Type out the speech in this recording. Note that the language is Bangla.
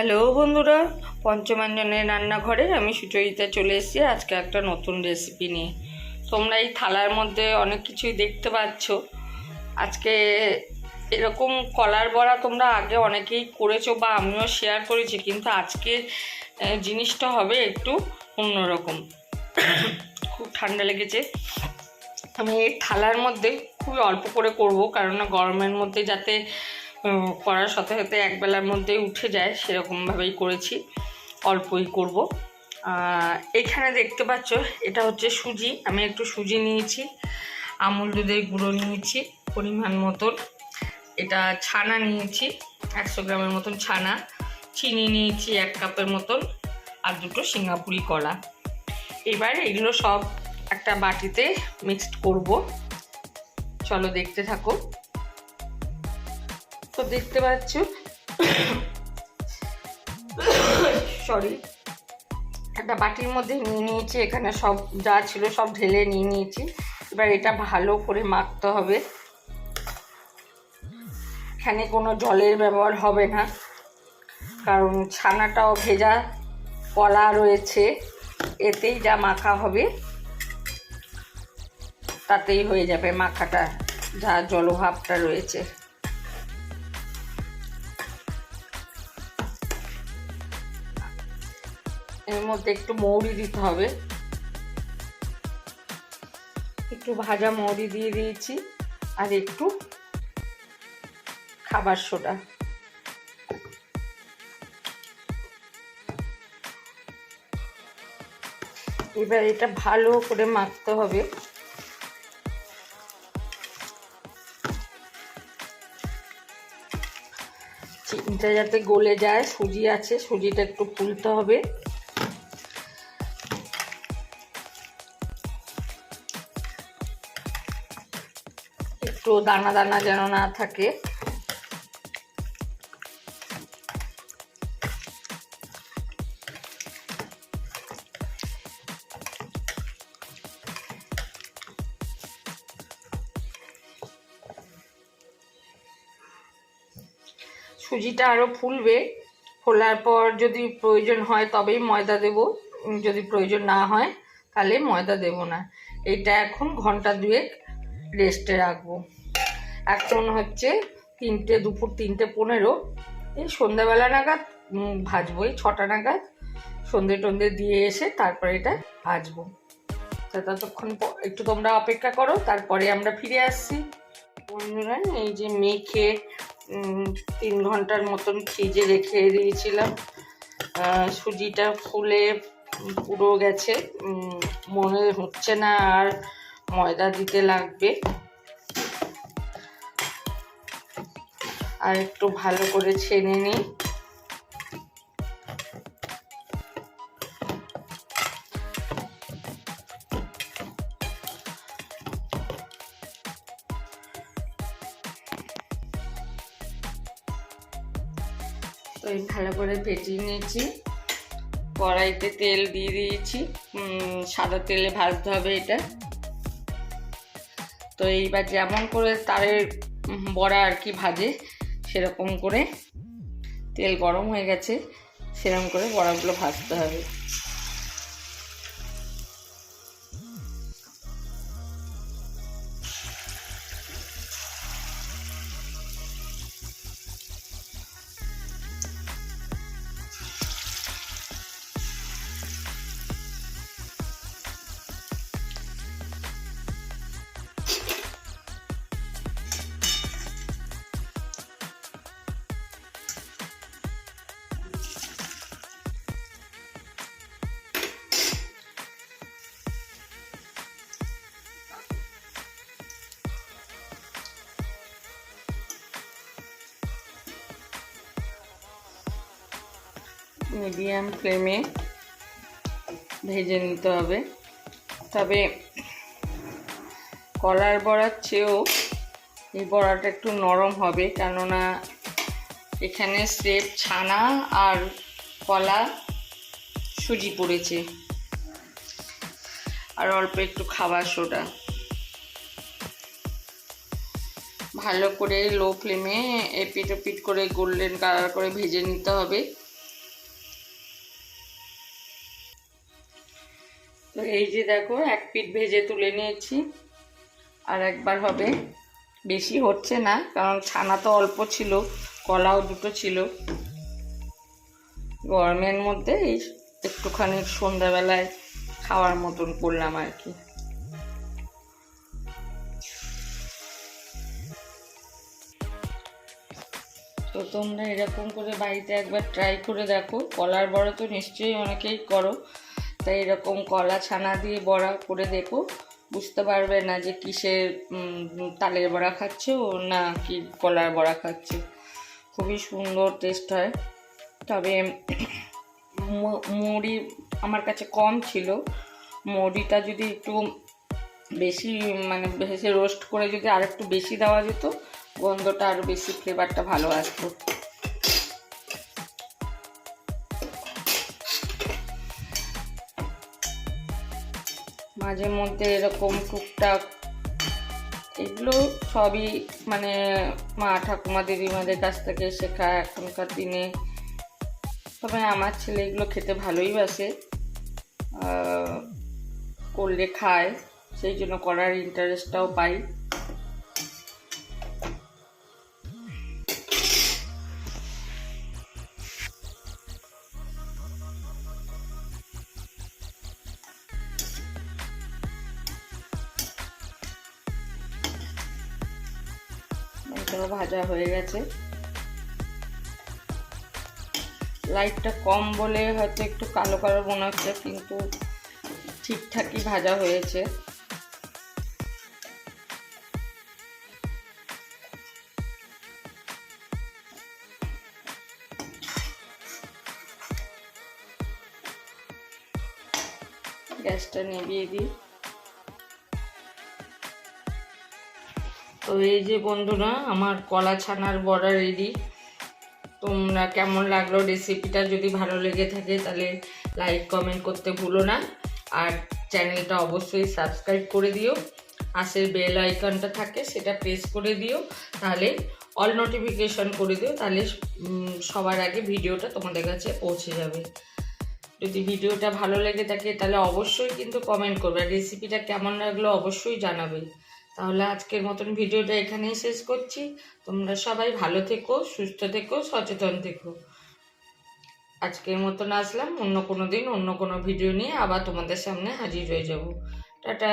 হ্যালো বন্ধুরা, পঞ্চমাঞ্জনের রান্নাঘরে আমি সুচরিতা চলে এসেছি। আজকে একটা নতুন রেসিপি নিয়ে। তোমরা এই থালার মধ্যে অনেক কিছুই দেখতে পাচ্ছ। আজকে এরকম কলার বড়া তোমরা আগে অনেকেই করেছ বা আমিও শেয়ার করেছি, কিন্তু আজকে জিনিসটা হবে একটু অন্যরকম। খুব ঠান্ডা লেগেছে। আমি এই থালার মধ্যে খুবই অল্প করে করব কারণ গরমের মধ্যে যাতে করার সাথে সাথে একবেলার মধ্যেই উঠে যায়, সেরকমভাবেই করেছি, অল্পই করব। এখানে দেখতে পাচ্ছ, এটা হচ্ছে সুজি, আমি একটু সুজি নিয়েছি, আমুল দুধের গুঁড়ো নিয়েছি, পরিমাণ মতন। এটা ছানা নিয়েছি, একশো গ্রামের মতন ছানা। চিনি নিয়েছি এক কাপের মতন, আর দুটো সিঙ্গাপুরি কলা। এবার এগুলো সব একটা বাটিতে মিক্সড করব। চলো দেখতে থাকো। তো দেখতে পাচ্ছ? সরি একটা বাটির মধ্যে নিয়ে নিয়েছি, এখানে সব যা ছিল সব ঢেলে নিয়ে নিয়েছি। এবার এটা ভালো করে মাখতে হবে। এখানে কোনো জলের ব্যবহার হবে না, কারণ ছানাটাও ভেজা কলা রয়েছে। এতেই যা মাখা হবে, তাতেই হয়ে যাবে মাখাটা, যা জলভাবটা রয়েছে। এর মধ্যে একটু মৌরি দিতে হবে। একটু ভাজা মৌরি দিয়ে দিয়েছি, আর একটু খাবার সোডা। এবার এটা ভালো করে মাখতে হবে। চিনিটা যাতে গলে যায়, সুজি আছে, সুজিটা একটু ফুলতে হবে। একটু দানা দানা যেন না থাকে। সুজিটা আরও ফুলবে। ফোলার পর যদি প্রয়োজন হয় তবেই ময়দা দেব। যদি প্রয়োজন না হয় তাহলে ময়দা দেব না। এটা এখন ঘণ্টা দুয়েক রেস্টে রাখব। এখন হচ্ছে তিনটে, দুপুর তিনটে পনেরো। এই সন্ধ্যাবেলা নাগাদ ভাজবো। এই ছটা নাগাদ সন্ধে টন্ধে দিয়ে এসে তারপরে এটা ভাজবো। ততক্ষণ একটু তোমরা অপেক্ষা করো, তারপরে আমরা ফিরে আসছি। বন্ধুরা, এই যে মেখে তিন ঘণ্টার মতন ফ্রিজে রেখে দিয়েছিলাম। সুজিটা ফুলে পুরো গেছে। মনে হচ্ছে না আর ময়দা দিতে লাগবে। আর একটু ভালো করে ছেনে নিই ভালো করে ফেটিয়ে নিয়েছি। কড়াইতে তেল দিয়ে দিয়েছি। সাদা তেলে ভাজতে হবে এটা। তো এইবার যেমন করে তারের বড়া আর কি ভাজে সেরকম করে তেল গরম হয়ে গেছে সেরকম করে বড়াগুলো ভাজতে হবে। মিডিয়াম ফ্লেমে ভেজে নিতে হবে। তবে কলার বড়ার চেয়েও এই বড়াটা একটু নরম হবে, কেননা এখানে স্রেফ ছানা আর কলা সুজি পড়েছে। আর অল্প একটু খাবার সোডা। ভালো করে লো ফ্লেমে এপিট ওপিট করে গোল্ডেন কালার করে ভেজে নিতে হবে। তো এই যে দেখো, এক পিঠ ভেজে তুলে নিয়েছি। আর একবার হবে। বেশি হচ্ছে না, কারণ ছানা তো অল্প ছিল, কলাও দুটো ছিল। গরমের মধ্যে এই একটুখানি সন্ধ্যাবেলায় খাওয়ার মতন করলাম আর কি। তো তোমরা এরকম করে বাড়িতে একবার ট্রাই করে দেখো। কলার বড়া তো নিশ্চয়ই অনেকেই করো। তাই এরকম কলা ছানা দিয়ে বড়া করে দেখো। বুঝতে পারবে না যে কিসের তালের বড়া খাচ্ছে ও না কি কলার বড়া খাচ্ছে। খুবই সুন্দর টেস্ট হয়। তবে মুড়ি আমার কাছে কম ছিল। মুড়িটা যদি একটু বেশি মানে ভেসে রোস্ট করে যদি আর একটু বেশি দেওয়া যেত, গন্ধটা আরও বেশি ফ্লেভারটা ভালো আসতো। মাঝে মধ্যে এরকম টুকটাক এগুলো সবই মানে মা ঠাকুমা দিদিমাদের কাছ থেকে শেখা এখনকার দিনে। তবে আমার ছেলে এগুলো খেতে ভালোই বাসে। করলে খায়, সেই জন্য করার ইন্টারেস্টটাও পাই। এটাও ভাজা হয়ে গেছে। লাইটটা কম বলে হয়তো একটু কালো কালো মনে হচ্ছে, কিন্তু ঠিকঠাকই ভাজা হয়েছে। গ্যাসটা নিভিয়ে দিই। তো এই যে বন্ধুরা, আমার কলা ছানার বড়া রেডি তোমরা কেমন লাগল রেসিপিটা যদি ভালো লেগে থাকে, তাহলে লাইক কমেন্ট করতে ভুলো না। আর চ্যানেলটা অবশ্যই সাবস্ক্রাইব করে দিও। পাশের বেল আইকনটা থাকে, সেটা প্রেস করে দিও। তাহলে অল নোটিফিকেশন করে দিও, তাহলে সবার আগে ভিডিওটা তোমাদের কাছে পৌঁছে যাবে। যদি ভিডিওটা ভালো লেগে থাকে, তাহলে অবশ্যই কিন্তু কমেন্ট করবে। রেসিপিটা কেমন লাগল অবশ্যই জানাবে। তাহলে আজকের মতন ভিডিওটা এখানেই শেষ করছি। তোমরা সবাই ভালো থেকো, সুস্থ থেকো, সচেতন থেকো। আজকের মতন আসলাম। অন্য কোনো দিন অন্য কোনো ভিডিও নিয়ে আবার তোমাদের সামনে হাজির হয়ে যাব। টাটা।